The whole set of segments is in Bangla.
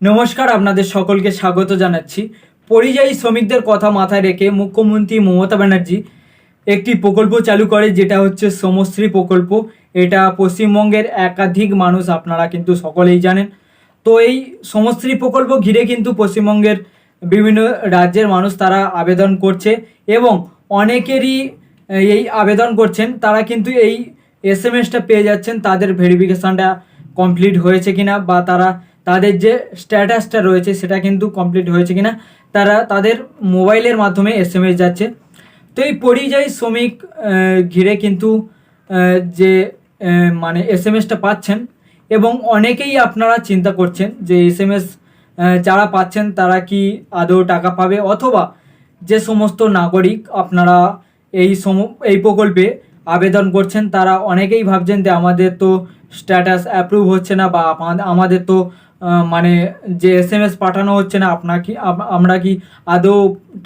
নমস্কার, আপনাদের সকলকে স্বাগত জানাচ্ছি। পরিযায়ী শ্রমিকদের কথা মাথায় রেখে মুখ্যমন্ত্রী মমতা ব্যানার্জি একটি প্রকল্প চালু করে, যেটা হচ্ছে সমশ্রী প্রকল্প। এটা পশ্চিমবঙ্গের একাধিক মানুষ, আপনারা কিন্তু সকলেই জানেন। তো এই সমশ্রী প্রকল্প ঘিরে কিন্তু পশ্চিমবঙ্গের বিভিন্ন রাজ্যের মানুষ তারা আবেদন করছে এবং অনেকেরই এই আবেদন করছেন। তারা কিন্তু এই এস এম এসটা পেয়ে যাচ্ছেন, তাদের ভেরিফিকেশানটা কমপ্লিট হয়েছে কিনা বা তারা তাদের যে স্ট্যাটাসটা রয়েছে সেটা কিন্তু কমপ্লিট হয়েছে কিনা, তারা তাদের মোবাইলের মাধ্যমে এস এম এস যাচ্ছে। তো এই পরিযায়ী শ্রমিক ঘিরে কিন্তু যে মানে এস এম এসটা পাচ্ছেন এবং অনেকেই আপনারা চিন্তা করছেন যে এস এম এস যারা পাচ্ছেন তারা কি আদৌ টাকা পাবে অথবা যে সমস্ত নাগরিক আপনারা এই সম, এই প্রকল্পে আবেদন করছেন, তারা অনেকেই ভাবছেন যে আমাদের তো স্ট্যাটাস অ্যাপ্রুভ হচ্ছে না বা আমাদের তো মানে যে এস এম এস পাঠানো হচ্ছে না, আপনার কি আমরা কি আদৌ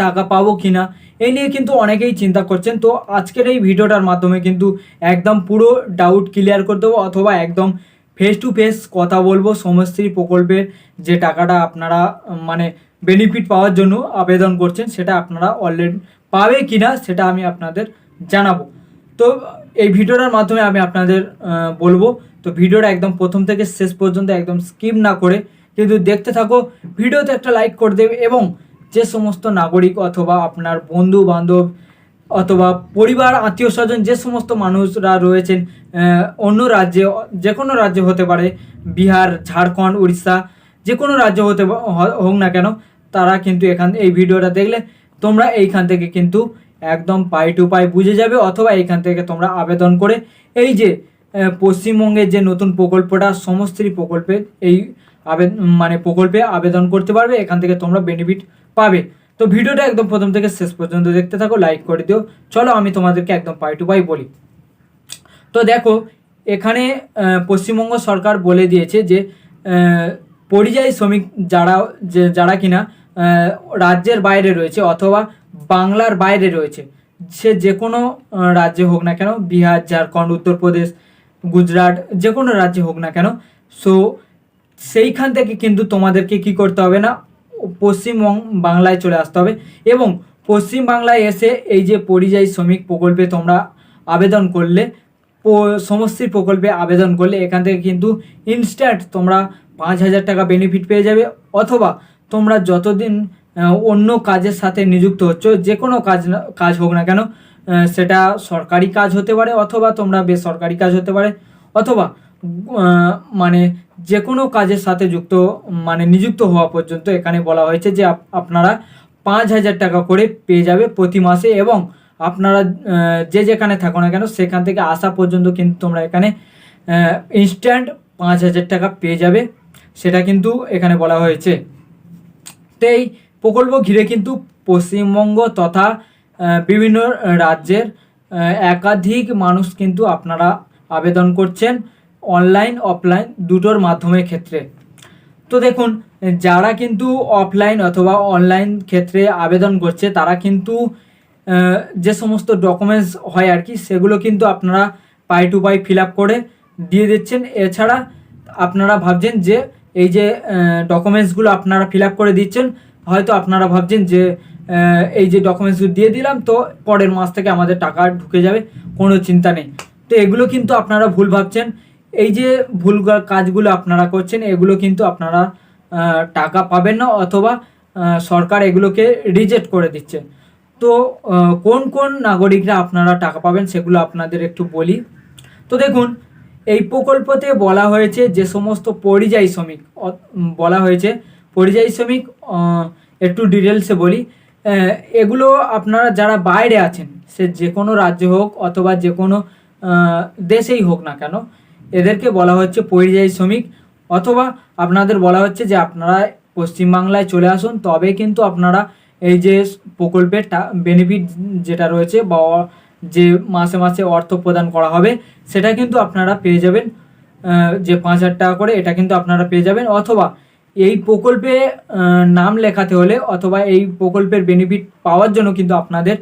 টাকা পাবো কি না এই নিয়ে কিন্তু অনেকেই চিন্তা করছেন। তো আজকের এই ভিডিওটার মাধ্যমে কিন্তু একদম পুরো ডাউট ক্লিয়ার করে দেবো, অথবা একদম ফেস টু ফেস কথা বলব সমশ্রী প্রকল্পের যে টাকাটা আপনারা মানে বেনিফিট পাওয়ার জন্য আবেদন করছেন, সেটা আপনারা অলরেডি পাবে কি না সেটা আমি আপনাদের জানাব। তো এই ভিডিওটার মাধ্যমে আমি আপনাদের বলব। তো ভিডিওটা একদম প্রথম থেকে শেষ পর্যন্ত একদম স্কিপ না করে কিন্তু দেখতে থাকো, ভিডিওতে একটা লাইক করে দেবে এবং যে সমস্ত নাগরিক অথবা আপনার বন্ধু বান্ধব অথবা পরিবার, আত্মীয় স্বজন, যে সমস্ত মানুষরা রয়েছেন অন্য রাজ্যে, যে কোনো রাজ্যে হতে পারে, বিহার, ঝাড়খণ্ড, উড়িষ্যা, যে কোনো রাজ্য হতে হোক না কেন, তারা কিন্তু এখান, এই ভিডিওটা দেখলে তোমরা এইখান থেকে কিন্তু একদম পাই টু পাই বুঝে যাবে, অথবা এখান থেকে তোমরা আবেদন করে এই যে পশ্চিমবঙ্গের যে নতুন প্রকল্পটা সমস্ত্রী প্রকল্পে এই আবেদন মানে প্রকল্পে আবেদন করতে পারবে, এখান থেকে তোমরা বেনিফিট পাবে। তো ভিডিওটা একদম প্রথম থেকে শেষ পর্যন্ত দেখতে থাকো লাইক করে দিও। চলো আমি তোমাদেরকে একদম পাই টু পাই বলি। তো দেখো, এখানে পশ্চিমবঙ্গ সরকার বলে দিয়েছে যে পরিযায়ী শ্রমিক যারা যারা কিনা রাজ্যের বাইরে রয়েছে, অথবা বাংলার বাইরে রয়েছে। সে যে কোনো রাজ্যে হোক না কেন, বিহার, ঝাড়খণ্ড, উত্তরপ্রদেশ, গুজরাট, যে কোনো রাজ্যে হোক না কেন সো সেইখান থেকে কিন্তু তোমাদেরকে কি করতে হবে না, পশ্চিমবঙ্গ বাংলায় চলে আসতে হবে এবং পশ্চিম বাংলায় এসে এই যে পরিযায়ী শ্রমিক প্রকল্পে তোমরা আবেদন করলে সমষ্টির প্রকল্পে আবেদন করলে, এখান থেকে কিন্তু ইনস্ট্যান্ট তোমরা পাঁচ হাজার টাকা বেনিফিট পেয়ে যাবে অথবা তোমরা যতদিন অন্য কাজের সাথে নিযুক্ত হচ্ছ, যে কোনো কাজ কাজ হোক না কেন সেটা সরকারি কাজ হতে পারে অথবা তোমরা বেসরকারি কাজ হতে পারে, অথবা মানে যে কোনো কাজের সাথে যুক্ত মানে নিযুক্ত হওয়া পর্যন্ত এখানে বলা হয়েছে যে আপ- আপনারা পাঁচ হাজার টাকা করে পেয়ে যাবে প্রতি মাসে এবং আপনারা যে যেখানে থাকো না কেন, সেখান থেকে আসা পর্যন্ত কিন্তু তোমরা এখানে ইনস্ট্যান্ট পাঁচ হাজার টাকা পেয়ে যাবে, সেটা কিন্তু এখানে বলা হয়েছে। তো এই প্রকল্প ঘিরে কিন্তু পশ্চিমবঙ্গ তথা বিভিন্ন রাজ্যের একাধিক মানুষ কিন্তু আপনারা আবেদন করছেন অনলাইন অফলাইন দুটোর মাধ্যমে ক্ষেত্রে। তো দেখুন, যারা কিন্তু অফলাইন অথবা অনলাইন ক্ষেত্রে আবেদন করছে, তারা কিন্তু যে সমস্ত ডকুমেন্টস হয় আর কি, সেগুলো কিন্তু আপনারা পাই টু পাই ফিল করে দিয়ে দিচ্ছেন। এছাড়া আপনারা ভাবছেন যে, এই যে ডকুমেন্টসগুলো আপনারা ফিল করে দিচ্ছেন হয়তো আপনারা ভাবছেন যে এই যে ডকুমেন্টসগুলো দিয়ে দিলাম, তো পরের মাস থেকে আমাদের টাকা ঢুকে যাবে, কোনো চিন্তা নেই। তো এগুলো কিন্তু আপনারা ভুল ভাবছেন। এই যে ভুল কাজগুলো আপনারা করছেন, এগুলো কিন্তু আপনারা টাকা পাবেন না অথবা সরকার এগুলোকে রিজেক্ট করে দিচ্ছে। তো কোন কোন নাগরিকরা আপনারা টাকা পাবেন সেগুলো আপনাদের একটু বলি। তো দেখুন, এই প্রকল্পতে বলা হয়েছে যে সমস্ত পরিযায়ী শ্রমিক বলা হয়েছে পরিযায়ী শ্রমিক একটু ডিটেলসে বলি। এগুলো আপনারা যারা বাইরে আছেন, সে যে কোনো রাজ্য হোক অথবা যে কোনো দেশেই হোক না কেন, এদেরকে বলা হচ্ছে পরিযায়ী শ্রমিক। অথবা আপনাদের বলা হচ্ছে যে আপনারা পশ্চিমবাংলায় চলে আসুন, তবে কিন্তু আপনারা এই যে প্রকল্পের বেনিফিট যেটা রয়েছে বা যে মাসে মাসে অর্থ প্রদান করা হবে, সেটা কিন্তু আপনারা পেয়ে যাবেন। যে পাঁচ হাজার টাকা করে, এটা কিন্তু আপনারা পেয়ে যাবেন। অথবা এই প্রকল্পে নাম লেখাতে হলে অথবা এই প্রকল্পের বেনিফিট পাওয়ার জন্য কিন্তু আপনাদের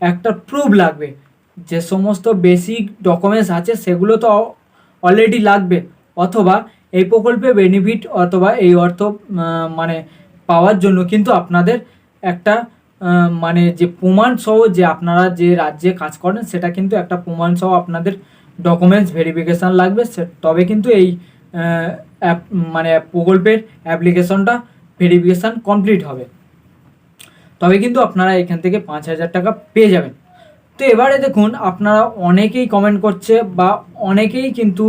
একটা প্রুফ লাগবে। যে সমস্ত বেসিক ডকুমেন্টস আছে, সেগুলো তো অলরেডি লাগবে। অথবা এই প্রকল্পে বেনিফিট অথবা এই অর্থ মানে পাওয়ার জন্য কিন্তু আপনাদের একটা মানে যে প্রমাণ সহ যে আপনারা যে রাজ্যে কাজ করেন, সেটা কিন্তু একটা প্রমাণ সহ আপনাদের ডকুমেন্টস ভেরিফিকেশান লাগবে। সে- তবে কিন্তু এই মানে প্রকল্পের অ্যাপ্লিকেশনটা ভেরিফিকেশান কমপ্লিট হবে। তবে কিন্তু আপনারা এখান থেকে পাঁচ হাজার টাকা পেয়ে যাবেন। তো এবারে দেখুন, আপনারা অনেকেই কমেন্ট করছে বা অনেকেই কিন্তু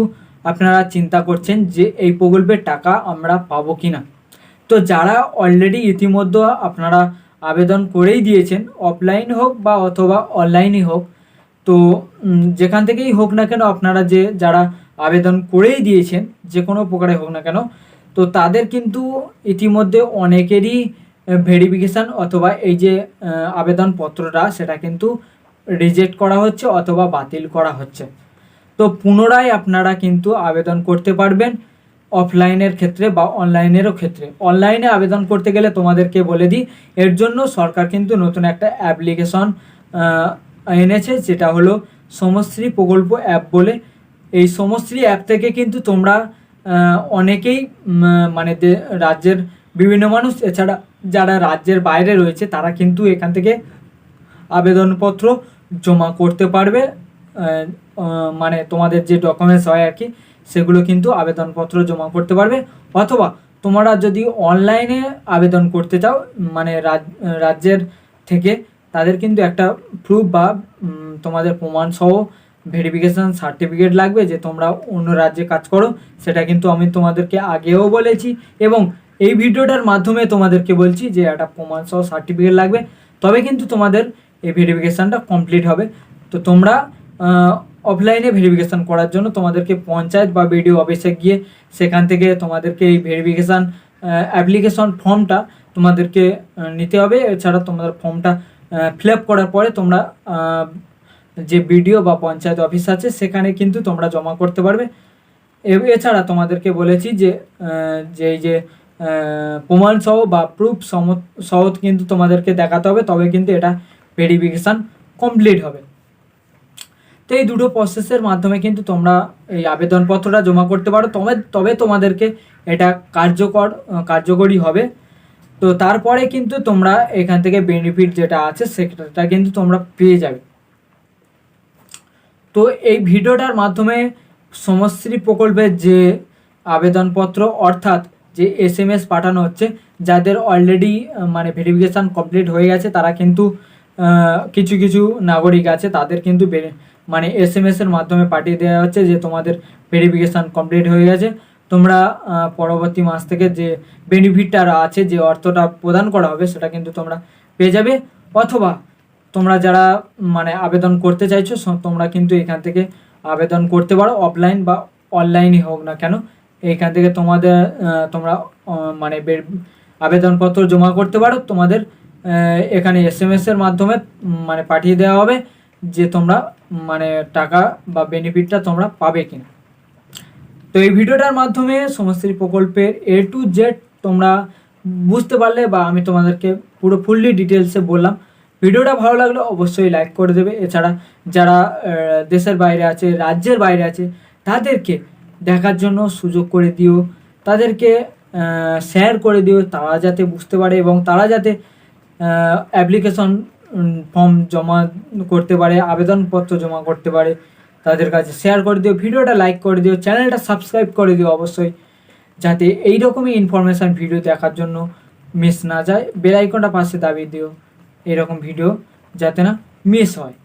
আপনারা চিন্তা করছেন যে এই প্রকল্পের টাকা আমরা পাবো কি না তো যারা অলরেডি ইতিমধ্যে আপনারা আবেদন করেই দিয়েছেন অফলাইন হোক বা অথবা অনলাইনই হোক, তো যেখান থেকেই হোক না কেন আপনারা যে যারা আবেদন করেই দিয়েছেন যে কোনো প্রকারে হোক না কেন, তো তাদের কিন্তু ইতিমধ্যে অনেকেরই ভেরিফিকেশান অথবা এই যে আবেদনপত্রটা সেটা কিন্তু রিজেক্ট করা হচ্ছে অথবা বাতিল করা হচ্ছে। তো পুনরায় আপনারা কিন্তু আবেদন করতে পারবেন অফলাইনের ক্ষেত্রে বা অনলাইনেরও ক্ষেত্রে। অনলাইনে আবেদন করতে গেলে তোমাদেরকে বলে দিই, এর জন্য সরকার কিন্তু নতুন একটা অ্যাপ্লিকেশন এনেছে, যেটা হলো সমশ্রী প্রকল্প অ্যাপ বলে। এই সমশ্রী অ্যাপ থেকে কিন্তু তোমরা অনেকেই মানে রাজ্যের বিভিন্ন মানুষ, এছাড়া যারা রাজ্যের বাইরে রয়েছে, তারা কিন্তু এখান থেকে আবেদনপত্র জমা করতে পারবে মানে তোমাদের যে ডকুমেন্টস হয় আর কি, সেগুলো কিন্তু আবেদনপত্র জমা করতে পারবে। অথবা তোমরা যদি অনলাইনে আবেদন করতে চাও মানে রাজ- রাজ্যের থেকে, তাদের কিন্তু একটা প্রুফ বা তোমাদের প্রমাণ সহ ভেরিফিকেশন সার্টিফিকেট লাগবে যে তোমরা অন্য রাজ্যে কাজ করো, সেটা কিন্তু আমি তোমাদেরকে আগেও বলেছি এবং এই ভিডিওটার মাধ্যমে তোমাদেরকে বলছি যে একটা প্রমাণ সহ সার্টিফিকেট লাগবে, তবে কিন্তু তোমাদের এই ভেরিফিকেশানটা কমপ্লিট হবে। তো তোমরা অফলাইনে ভেরিফিকেশান করার জন্য তোমাদেরকে পঞ্চায়েত বা বিডিও অফিসে গিয়ে সেখান থেকে তোমাদেরকে এই ভেরিফিকেশান অ্যাপ্লিকেশন ফর্মটা তোমাদেরকে নিতে হবে। এছাড়া তোমাদের ফর্মটা ফিল আপ করার পরে তোমরা যে বিডিও বা পঞ্চায়েত অফিস আছে সেখানে কিন্তু তোমরা জমা করতে পারবে। এছাড়া তোমাদেরকে বলেছি যে যে যে আহ, প্রমাণ সহ বা প্রুফ সহ কিন্তু তোমাদেরকে দেখাতে হবে তবে কিন্তু এটা ভেরিফিকেশান কমপ্লিট হবে। তো এই দুটো প্রসেসের মাধ্যমে কিন্তু তোমরা এই আবেদনপত্রটা জমা করতে পারো। তবে তবে তোমাদেরকে এটা কার্যকর কার্যকরী হবে। তো তারপরে কিন্তু তোমরা এখান থেকে বেনিফিট যেটা আছে সেটা কিন্তু তোমরা পেয়ে যাবে। তো এই ভিডিওটার মাধ্যমে সমশ্রী প্রকল্পের যে আবেদনপত্র, অর্থাৎ যে এস এম এস পাঠানো হচ্ছে, যাদের অলরেডি মানে ভেরিফিকেশান কমপ্লিট হয়ে গেছে, তারা কিন্তু কিছু কিছু নাগরিক আছে, তাদের কিন্তু মানে এস এম এসের মাধ্যমে পাঠিয়ে দেওয়া হচ্ছে যে তোমাদের ভেরিফিকেশান কমপ্লিট হয়ে গেছে। তোমরা পরবর্তী মাস থেকে যে বেনিফিটটা আছে, যে অর্থটা প্রদান করা হবে, সেটা কিন্তু তোমরা পেয়ে যাবে। অথবা তোমরা যারা মানে আবেদন করতে চাইছো তোমরা কিন্তু এখান থেকে আবেদন করতে পারো অফলাইন বা অনলাইনই হোক না কেন। এইখান থেকে তোমাদের তোমরা মানে আবেদনপত্র জমা করতে পারো। তোমাদের এখানে এস এম এর মাধ্যমে মানে পাঠিয়ে দেওয়া হবে যে তোমরা মানে টাকা বা বেনিফিটটা তোমরা পাবে কিনা। তো এই ভিডিওটার মাধ্যমে সমস্ত প্রকল্পের এ টু জেড তোমরা বুঝতে পারলে বা আমি তোমাদেরকে পুরো ফুললি ডিটেলসে বললাম। ভিডিওটা ভালো লাগলে, অবশ্যই লাইক করে দেবে। এছাড়া যারা দেশের বাইরে আছে, রাজ্যের বাইরে আছে, তাদেরকে দেখার জন্য সুযোগ করে দিও। তাদেরকে শেয়ার করে দিও, তারা যাতে বুঝতে পারে এবং তারা যাতে অ্যাপ্লিকেশন ফর্ম জমা করতে পারে, আবেদনপত্র জমা করতে পারে, তাদের কাছে শেয়ার করে দিও। ভিডিওটা লাইক করে দিও চ্যানেলটা সাবস্ক্রাইব করে দিও অবশ্যই, যাতে এই রকমই ইনফরমেশান ভিডিও দেখার জন্য মিস না যায়। বেল আইকনটা পাশে দাবিয়ে দিও। এরকম ভিডিও যাতে না মিস হয়।